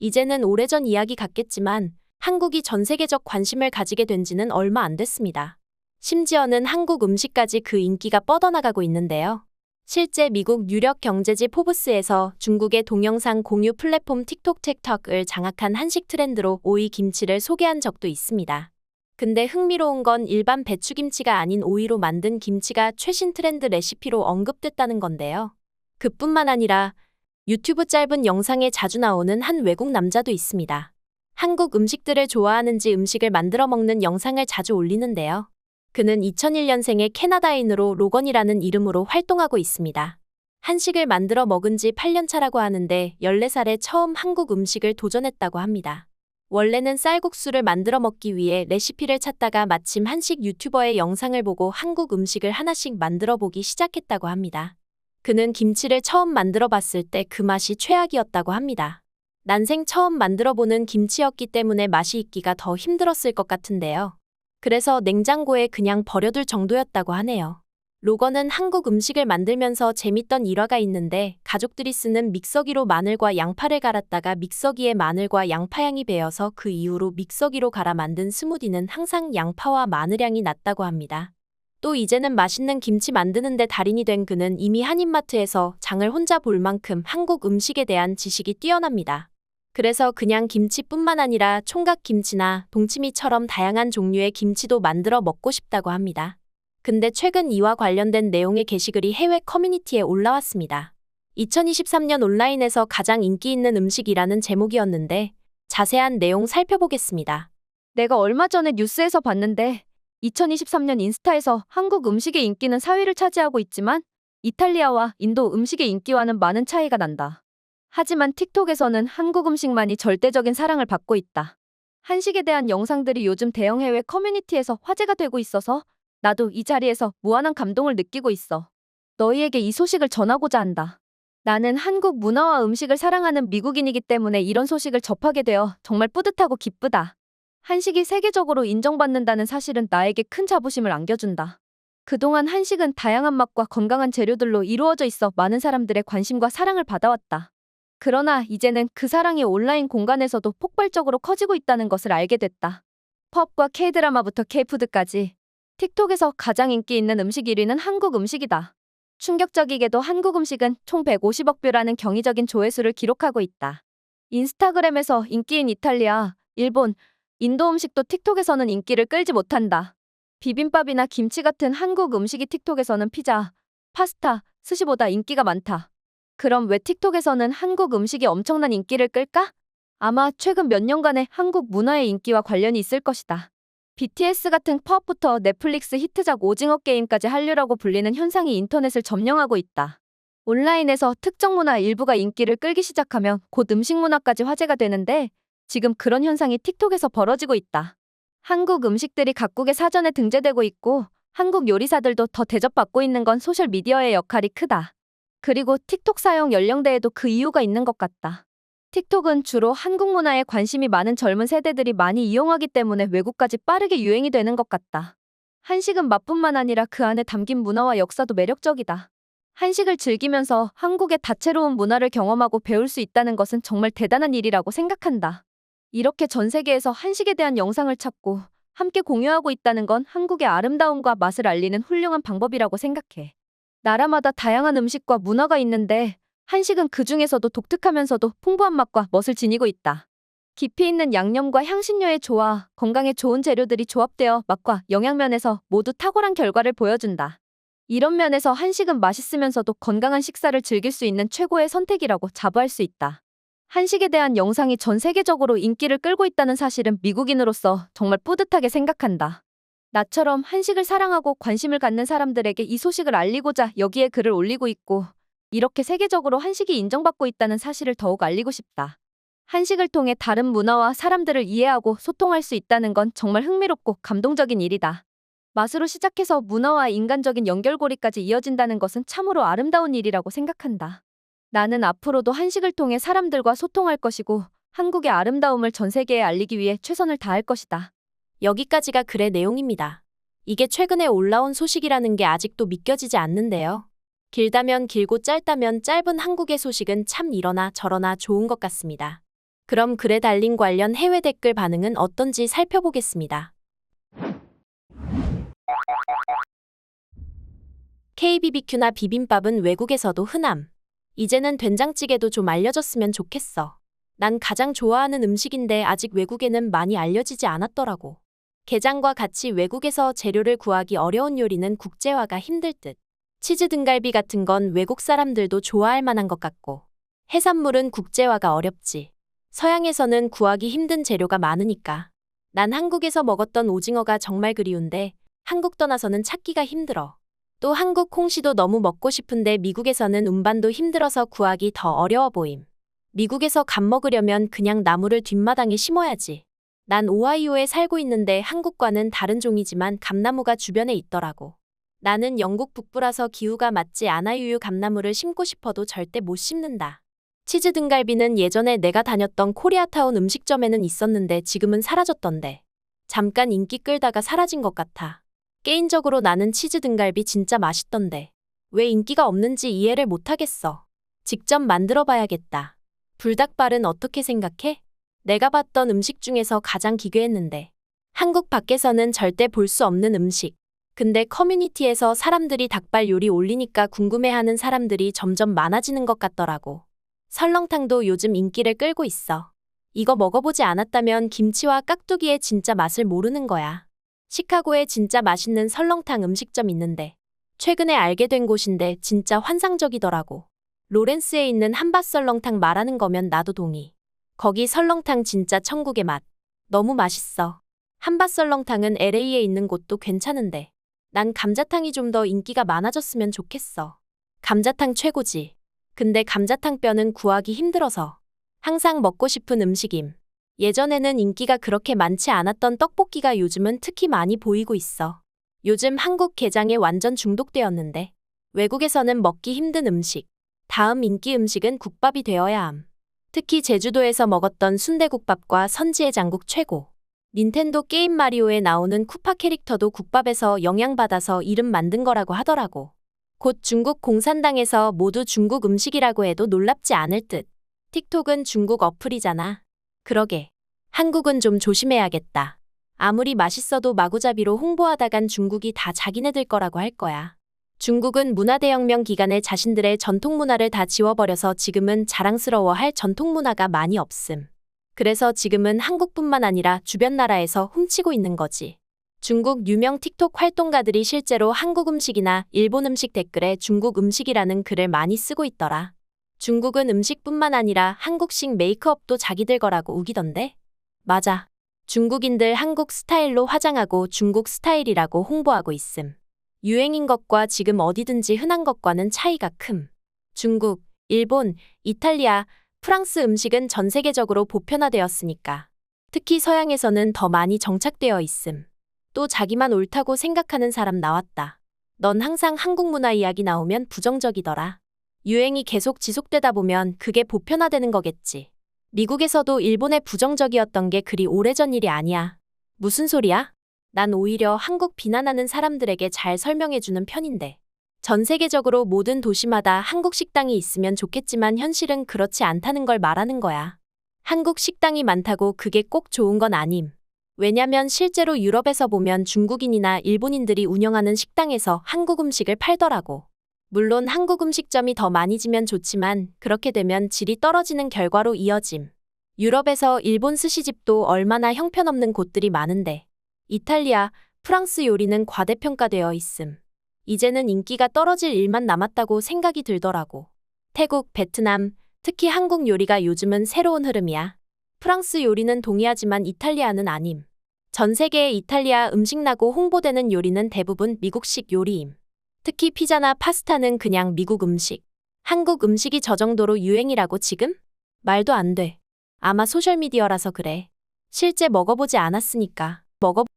이제는 오래전 이야기 같겠지만 한국이 전 세계적 관심을 가지게 된 지는 얼마 안 됐습니다. 심지어는 한국 음식까지 그 인기가 뻗어나가고 있는데요. 실제 미국 유력 경제지 포브스에서 중국의 동영상 공유 플랫폼 틱톡 틱톡을 장악한 한식 트렌드로 오이 김치를 소개한 적도 있습니다. 근데 흥미로운 건 일반 배추김치가 아닌 오이로 만든 김치가 최신 트렌드 레시피로 언급됐다는 건데요. 그뿐만 아니라 유튜브 짧은 영상에 자주 나오는 한 외국 남자도 있습니다. 한국 음식들을 좋아하는지 음식을 만들어 먹는 영상을 자주 올리는데요. 그는 2001년생의 캐나다인으로 로건이라는 이름으로 활동하고 있습니다. 한식을 만들어 먹은 지 8년 차라고 하는데 14살에 처음 한국 음식을 도전했다고 합니다. 원래는 쌀국수를 만들어 먹기 위해 레시피를 찾다가 마침 한식 유튜버의 영상을 보고 한국 음식을 하나씩 만들어 보기 시작했다고 합니다. 그는 김치를 처음 만들어 봤을 때 그 맛이 최악이었다고 합니다. 난생 처음 만들어 보는 김치였기 때문에 맛이 있기가 더 힘들었을 것 같은데요. 그래서 냉장고에 그냥 버려둘 정도였다고 하네요. 로건은 한국 음식을 만들면서 재밌던 일화가 있는데 가족들이 쓰는 믹서기로 마늘과 양파를 갈았다가 믹서기에 마늘과 양파향이 배어서 그 이후로 믹서기로 갈아 만든 스무디는 항상 양파와 마늘향이 났다고 합니다. 또 이제는 맛있는 김치 만드는데 달인이 된 그는 이미 한인마트에서 장을 혼자 볼 만큼 한국 음식에 대한 지식이 뛰어납니다. 그래서 그냥 김치뿐만 아니라 총각김치나 동치미처럼 다양한 종류의 김치도 만들어 먹고 싶다고 합니다. 근데 최근 이와 관련된 내용의 게시글이 해외 커뮤니티에 올라왔습니다. 2023년 온라인에서 가장 인기 있는 음식이라는 제목이었는데 자세한 내용 살펴보겠습니다. 내가 얼마 전에 뉴스에서 봤는데 2023년 인스타에서 한국 음식의 인기는 4위를 차지하고 있지만 이탈리아와 인도 음식의 인기와는 많은 차이가 난다. 하지만 틱톡에서는 한국 음식만이 절대적인 사랑을 받고 있다. 한식에 대한 영상들이 요즘 대형 해외 커뮤니티에서 화제가 되고 있어서 나도 이 자리에서 무한한 감동을 느끼고 있어. 너희에게 이 소식을 전하고자 한다. 나는 한국 문화와 음식을 사랑하는 미국인이기 때문에 이런 소식을 접하게 되어 정말 뿌듯하고 기쁘다. 한식이 세계적으로 인정받는다는 사실은 나에게 큰 자부심을 안겨준다. 그동안 한식은 다양한 맛과 건강한 재료들로 이루어져 있어 많은 사람들의 관심과 사랑을 받아왔다. 그러나 이제는 그 사랑이 온라인 공간에서도 폭발적으로 커지고 있다는 것을 알게 됐다. 펍과 K드라마부터 K푸드까지 틱톡에서 가장 인기 있는 음식 1위는 한국 음식이다. 충격적이게도 한국 음식은 총 150억 뷰라는 경이적인 조회수를 기록하고 있다. 인스타그램에서 인기인 이탈리아, 일본, 인도 음식도 틱톡에서는 인기를 끌지 못한다. 비빔밥이나 김치 같은 한국 음식이 틱톡에서는 피자, 파스타, 스시보다 인기가 많다. 그럼 왜 틱톡에서는 한국 음식이 엄청난 인기를 끌까? 아마 최근 몇 년간의 한국 문화의 인기와 관련이 있을 것이다. BTS 같은 팝부터 넷플릭스 히트작 오징어 게임까지 한류라고 불리는 현상이 인터넷을 점령하고 있다. 온라인에서 특정 문화 일부가 인기를 끌기 시작하면 곧 음식 문화까지 화제가 되는데 지금 그런 현상이 틱톡에서 벌어지고 있다. 한국 음식들이 각국의 사전에 등재되고 있고 한국 요리사들도 더 대접받고 있는 건 소셜미디어의 역할이 크다. 그리고 틱톡 사용 연령대에도 그 이유가 있는 것 같다. 틱톡은 주로 한국 문화에 관심이 많은 젊은 세대들이 많이 이용하기 때문에 외국까지 빠르게 유행이 되는 것 같다. 한식은 맛뿐만 아니라 그 안에 담긴 문화와 역사도 매력적이다. 한식을 즐기면서 한국의 다채로운 문화를 경험하고 배울 수 있다는 것은 정말 대단한 일이라고 생각한다. 이렇게 전 세계에서 한식에 대한 영상을 찾고 함께 공유하고 있다는 건 한국의 아름다움과 맛을 알리는 훌륭한 방법이라고 생각해. 나라마다 다양한 음식과 문화가 있는데 한식은 그 중에서도 독특하면서도 풍부한 맛과 멋을 지니고 있다. 깊이 있는 양념과 향신료의 조화, 건강에 좋은 재료들이 조합되어 맛과 영양면에서 모두 탁월한 결과를 보여준다. 이런 면에서 한식은 맛있으면서도 건강한 식사를 즐길 수 있는 최고의 선택이라고 자부할 수 있다. 한식에 대한 영상이 전 세계적으로 인기를 끌고 있다는 사실은 미국인으로서 정말 뿌듯하게 생각한다. 나처럼 한식을 사랑하고 관심을 갖는 사람들에게 이 소식을 알리고자 여기에 글을 올리고 있고 이렇게 세계적으로 한식이 인정받고 있다는 사실을 더욱 알리고 싶다. 한식을 통해 다른 문화와 사람들을 이해하고 소통할 수 있다는 건 정말 흥미롭고 감동적인 일이다. 맛으로 시작해서 문화와 인간적인 연결고리까지 이어진다는 것은 참으로 아름다운 일이라고 생각한다. 나는 앞으로도 한식을 통해 사람들과 소통할 것이고 한국의 아름다움을 전 세계에 알리기 위해 최선을 다할 것이다. 여기까지가 글의 내용입니다. 이게 최근에 올라온 소식이라는 게 아직도 믿겨지지 않는데요. 길다면 길고 짧다면 짧은 한국의 소식은 참 이러나 저러나 좋은 것 같습니다. 그럼 글에 달린 관련 해외 댓글 반응은 어떤지 살펴보겠습니다. KBBQ나 비빔밥은 외국에서도 흔함. 이제는 된장찌개도 좀 알려졌으면 좋겠어. 난 가장 좋아하는 음식인데 아직 외국에는 많이 알려지지 않았더라고. 게장과 같이 외국에서 재료를 구하기 어려운 요리는 국제화가 힘들 듯. 치즈 등갈비 같은 건 외국 사람들도 좋아할 만한 것 같고. 해산물은 국제화가 어렵지. 서양에서는 구하기 힘든 재료가 많으니까. 난 한국에서 먹었던 오징어가 정말 그리운데 한국 떠나서는 찾기가 힘들어. 또 한국 콩시도 너무 먹고 싶은데 미국에서는 운반도 힘들어서 구하기 더 어려워 보임. 미국에서 감 먹으려면 그냥 나무를 뒷마당에 심어야지. 난 오하이오에 살고 있는데 한국과는 다른 종이지만 감나무가 주변에 있더라고. 나는 영국 북부라서 기후가 맞지 않아 유유 감나무를 심고 싶어도 절대 못 심는다. 치즈 등갈비는 예전에 내가 다녔던 코리아타운 음식점에는 있었는데 지금은 사라졌던데. 잠깐 인기 끌다가 사라진 것 같아. 개인적으로 나는 치즈 등갈비 진짜 맛있던데. 왜 인기가 없는지 이해를 못하겠어. 직접 만들어 봐야겠다. 불닭발은 어떻게 생각해? 내가 봤던 음식 중에서 가장 기괴했는데. 한국 밖에서는 절대 볼 수 없는 음식. 근데 커뮤니티에서 사람들이 닭발 요리 올리니까 궁금해하는 사람들이 점점 많아지는 것 같더라고. 설렁탕도 요즘 인기를 끌고 있어. 이거 먹어보지 않았다면 김치와 깍두기의 진짜 맛을 모르는 거야. 시카고에 진짜 맛있는 설렁탕 음식점 있는데 최근에 알게 된 곳인데 진짜 환상적이더라고. 로렌스에 있는 한밭 설렁탕 말하는 거면 나도 동의. 거기 설렁탕 진짜 천국의 맛. 너무 맛있어. 한밭 설렁탕은 LA에 있는 곳도 괜찮은데 난 감자탕이 좀 더 인기가 많아졌으면 좋겠어. 감자탕 최고지. 근데 감자탕 뼈는 구하기 힘들어서 항상 먹고 싶은 음식임. 예전에는 인기가 그렇게 많지 않았던 떡볶이가 요즘은 특히 많이 보이고 있어. 요즘 한국 게장에 완전 중독되었는데 외국에서는 먹기 힘든 음식. 다음 인기 음식은 국밥이 되어야 함. 특히 제주도에서 먹었던 순대국밥과 선지의 장국 최고. 닌텐도 게임 마리오에 나오는 쿠파 캐릭터도 국밥에서 영향받아서 이름 만든 거라고 하더라고. 곧 중국 공산당에서 모두 중국 음식이라고 해도 놀랍지 않을 듯. 틱톡은 중국 어플이잖아. 그러게. 한국은 좀 조심해야겠다. 아무리 맛있어도 마구잡이로 홍보하다간 중국이 다 자기네들 거라고 할 거야. 중국은 문화대혁명 기간에 자신들의 전통 문화를 다 지워버려서 지금은 자랑스러워할 전통 문화가 많이 없음. 그래서 지금은 한국뿐만 아니라 주변 나라에서 훔치고 있는 거지. 중국 유명 틱톡 활동가들이 실제로 한국 음식이나 일본 음식 댓글에 중국 음식이라는 글을 많이 쓰고 있더라. 중국은 음식뿐만 아니라 한국식 메이크업도 자기들 거라고 우기던데? 맞아. 중국인들 한국 스타일로 화장하고 중국 스타일이라고 홍보하고 있음. 유행인 것과 지금 어디든지 흔한 것과는 차이가 큼. 중국, 일본, 이탈리아, 프랑스 음식은 전 세계적으로 보편화되었으니까. 특히 서양에서는 더 많이 정착되어 있음. 또 자기만 옳다고 생각하는 사람 나왔다. 넌 항상 한국 문화 이야기 나오면 부정적이더라. 유행이 계속 지속되다 보면 그게 보편화되는 거겠지. 미국에서도 일본에 부정적이었던 게 그리 오래전 일이 아니야. 무슨 소리야? 난 오히려 한국 비난하는 사람들에게 잘 설명해주는 편인데. 전 세계적으로 모든 도시마다 한국 식당이 있으면 좋겠지만 현실은 그렇지 않다는 걸 말하는 거야. 한국 식당이 많다고 그게 꼭 좋은 건 아님. 왜냐면 실제로 유럽에서 보면 중국인이나 일본인들이 운영하는 식당에서 한국 음식을 팔더라고. 물론 한국 음식점이 더 많이 지면 좋지만 그렇게 되면 질이 떨어지는 결과로 이어짐. 유럽에서 일본 스시집도 얼마나 형편없는 곳들이 많은데. 이탈리아, 프랑스 요리는 과대평가되어 있음. 이제는 인기가 떨어질 일만 남았다고 생각이 들더라고. 태국, 베트남, 특히 한국 요리가 요즘은 새로운 흐름이야. 프랑스 요리는 동의하지만 이탈리아는 아님. 전 세계에 이탈리아 음식 나고 홍보되는 요리는 대부분 미국식 요리임. 특히 피자나 파스타는 그냥 미국 음식. 한국 음식이 저 정도로 유행이라고 지금? 말도 안 돼. 아마 소셜미디어라서 그래. 실제 먹어보지 않았으니까. 먹어보